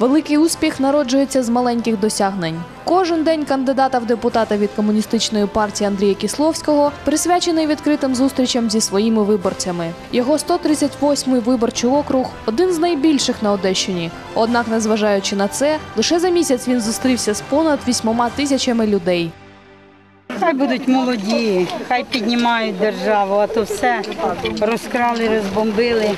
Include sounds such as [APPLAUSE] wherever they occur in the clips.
Великий успіх народжується з маленьких досягнень. Кожен день кандидата в депутата від комуністичної партії Андрія Кісловського присвячений відкритим зустрічам зі своїми виборцями. Його 138-й виборчий округ один з найбільших на Одещині. Однак, незважаючи на це, лише за місяць він зустрівся з понад вісьмома тисячами людей. Хай будуть молоді, хай піднімають державу, а то все розкрали, розбомбили.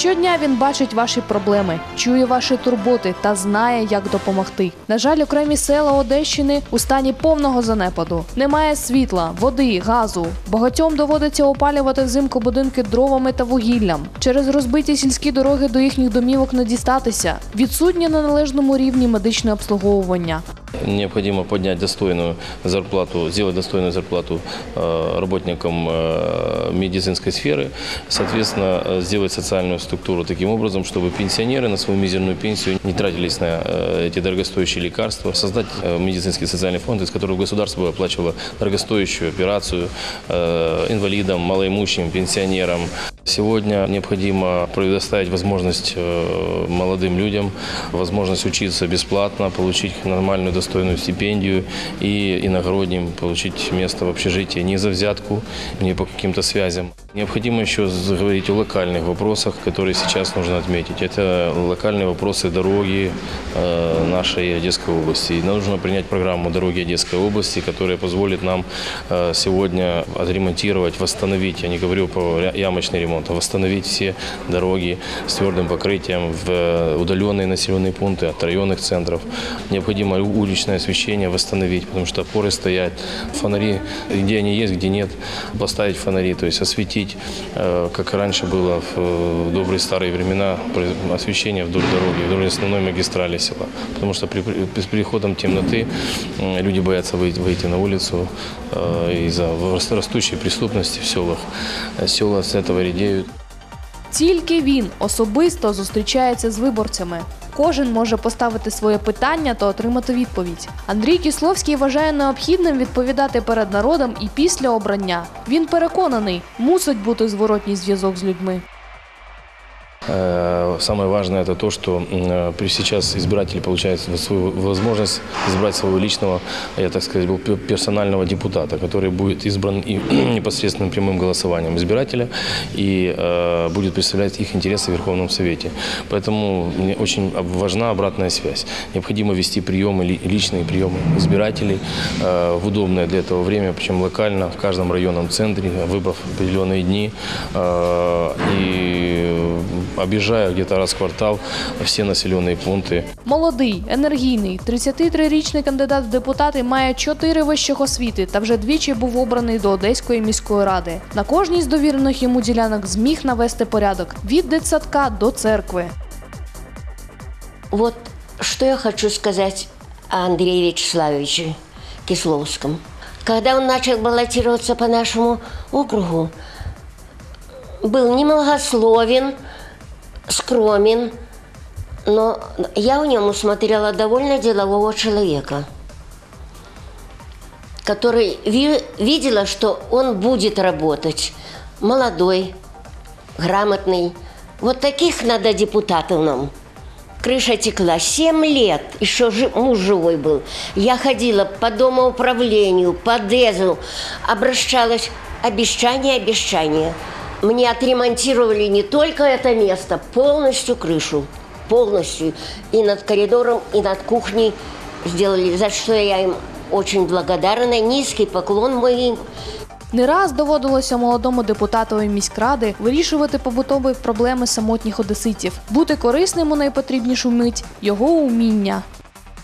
Щодня він бачить ваші проблеми, чує ваші турботи та знає, як допомогти. На жаль, окремі села Одещини у стані повного занепаду. Немає світла, води, газу. Багатьом доводиться опалювати взимку будинки дровами та вугіллям. Через розбиті сільські дороги до їхніх домівок не дістатися. Відсутнє на належному рівні медичне обслуговування. Необходимо поднять достойную зарплату, сделать достойную зарплату э, работникам э, медицинской сферы, соответственно, э, сделать социальную структуру таким образом, чтобы пенсионеры на свою мизерную пенсию не тратились на эти дорогостоящие лекарства, создать медицинский социальный фонд, из которого государство бы оплачивало дорогостоящую операцию инвалидам, малоимущим, пенсионерам. Сегодня необходимо предоставить возможность э, молодым людям, возможность учиться бесплатно, получить нормальную достойную стипендию и иногородним получить место в общежитии не за взятку, не по каким-то связям. Необходимо еще заговорить о локальных вопросах, которые сейчас нужно отметить. Это локальные вопросы дороги э, нашей Одесской области. И нужно принять программу «Дороги Одесской области», которая позволит нам э, сегодня отремонтировать, восстановить, я не говорю про ря- ямочный ремонт, а восстановить все дороги с твердым покрытием в э, удаленные населенные пункты от районных центров. Необходимо уличное освещение восстановить, потому что опоры стоят, фонари, где они есть, где нет, поставить фонари, то есть осветить, э, как раньше было в добрые старые времена, освещение вдоль дороги, вдоль основной магистрали села. Потому что при, с приходом темноты люди боятся выйти, на улицу из-за рас- растущей преступности в селах. Э, Села с этого редеют. Тільки він особисто зустрічається з виборцями. Кожен може поставити своє питання та отримати відповідь. Андрій Кісловський вважає необхідним відповідати перед народом і після обрання. Він переконаний, мусить бути зворотній зв'язок з людьми. Э, Самое важное это то, что э, сейчас избиратели получают свою возможность избрать своего личного, я так сказать, персонального депутата, который будет избран и [CLEARS THROAT] непосредственным прямым голосованием избирателя и э, будет представлять их интересы в Верховном Совете. Поэтому мне очень важна обратная связь. Необходимо вести приемы, ли- личные приемы избирателей в удобное для этого время, причем локально, в каждом районном центре, выбрав определенные дни и объезжая где-то раз в квартал все населенные пункты. Молодий, енергійний, 33-річний кандидат в депутати має чотири вищих освіти та вже двічі був обраний до Одеської міської ради. На кожній з довірених йому ділянок зміг навести порядок від дитсадка до церкви. Вот что я хочу сказать о Андрее Вячеславовиче Кисловском. Когда он начал баллотироваться по нашему округу, был немногословен, скромен, но я в нем усмотрела довольно делового человека, который ви- видела, что он будет работать. Молодой, грамотный. Вот таких надо депутатов нам. Крыша текла. Семь лет. Еще жи- муж живой был. Я ходила по домоуправлению, по ДЭЗу. Обращалась. Обещание, обещание. Мне отремонтировали не только это место, полностью крышу. Полностью. И над коридором, и над кухней сделали. За что я им очень благодарна. Низкий поклон мой. Не раз доводилося молодому депутатові міськради вирішувати побутові проблеми самотніх одеситів, бути корисним у найпотрібнішу мить його уміння.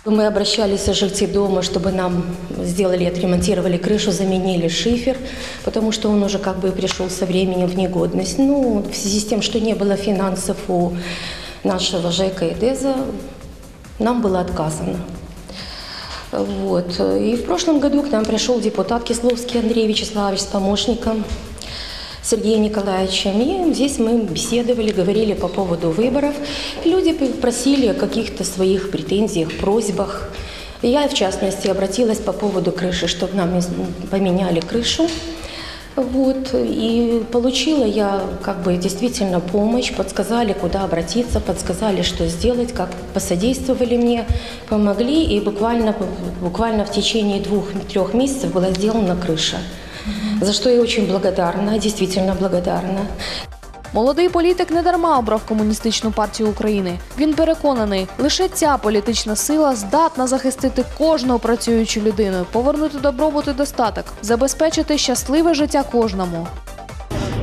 Мы обращались в жильцы дома, чтобы нам сделали, отремонтировали крышу, заменили шифер, потому что он уже как бы пришел со временем в негодность. Ну, в связи с тем, что не было финансов у нашего ЖЭКа и ДЭЗа, нам было отказано. Вот. И в прошлом году к нам пришел депутат Кисловский Андрей Вячеславович с помощником Сергеем Николаевичем. И здесь мы беседовали, говорили по поводу выборов. Люди просили о каких-то своих претензиях, просьбах. Я, в частности, обратилась по поводу крыши, чтобы нам поменяли крышу. Вот, и получила я как бы действительно помощь, подсказали, куда обратиться, подсказали, что сделать, как посодействовали мне, помогли, и буквально, буквально в течение двух-трех месяцев была сделана крыша. За что я очень благодарна, действительно благодарна. Молодий політик не дарма обрав комуністичну партію України. Він переконаний, лише ця політична сила здатна захистити кожну працюючу людину, повернути добробут і достаток, забезпечити щасливе життя кожному.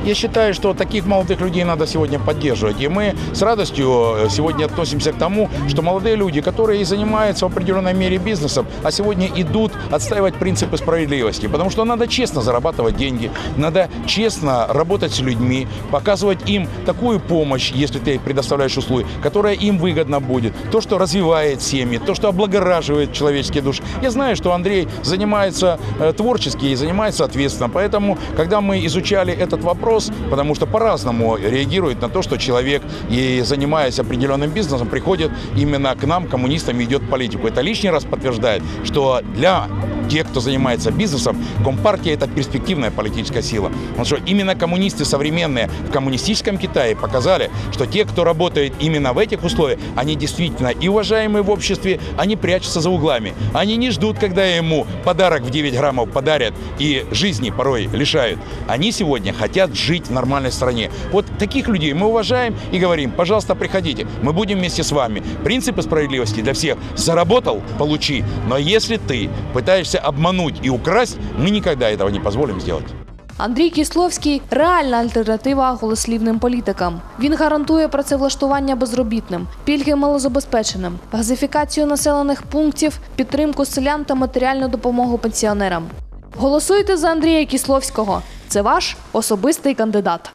Я считаю, что таких молодых людей надо сегодня поддерживать. И мы с радостью э, сегодня относимся к тому, что молодые люди, которые и занимаются в определенной мере бизнесом, а сегодня идут отстаивать принципы справедливости. Потому что надо честно зарабатывать деньги, надо честно работать с людьми, показывать им такую помощь, если ты предоставляешь услуги, которая им выгодно будет. То, что развивает семьи, то, что облагораживает человеческие души. Я знаю, что Андрей занимается э, творчески и занимается ответственно. Поэтому, когда мы изучали этот вопрос, потому что по-разному реагирует на то, что человек, и занимаясь определенным бизнесом, приходит именно к нам, коммунистам, и идет в политику. Это лишний раз подтверждает, что для тех, кто занимается бизнесом, Компартия – это перспективная политическая сила. Потому что именно коммунисты современные в коммунистическом Китае показали, что те, кто работает именно в этих условиях, они действительно и уважаемые в обществе, они прячутся за углами. Они не ждут, когда ему подарок в 9 граммов подарят и жизни порой лишают. Они сегодня хотят жить в нормальной стране. Вот таких людей мы уважаем и говорим, пожалуйста, приходите, мы будем вместе с вами. Принципы справедливости для всех. Заработал – получи. Но если ты пытаешься обмануть и украсть, мы никогда этого не позволим сделать. Андрій Кісловський реальна альтернатива голослівним політикам. Він гарантує працевлаштування безробітним, пільги малозабезпеченим, газифікацію населених пунктів, підтримку селян та матеріальну допомогу пенсіонерам. Голосуйте за Андрія Кісловського. Це ваш особистий кандидат.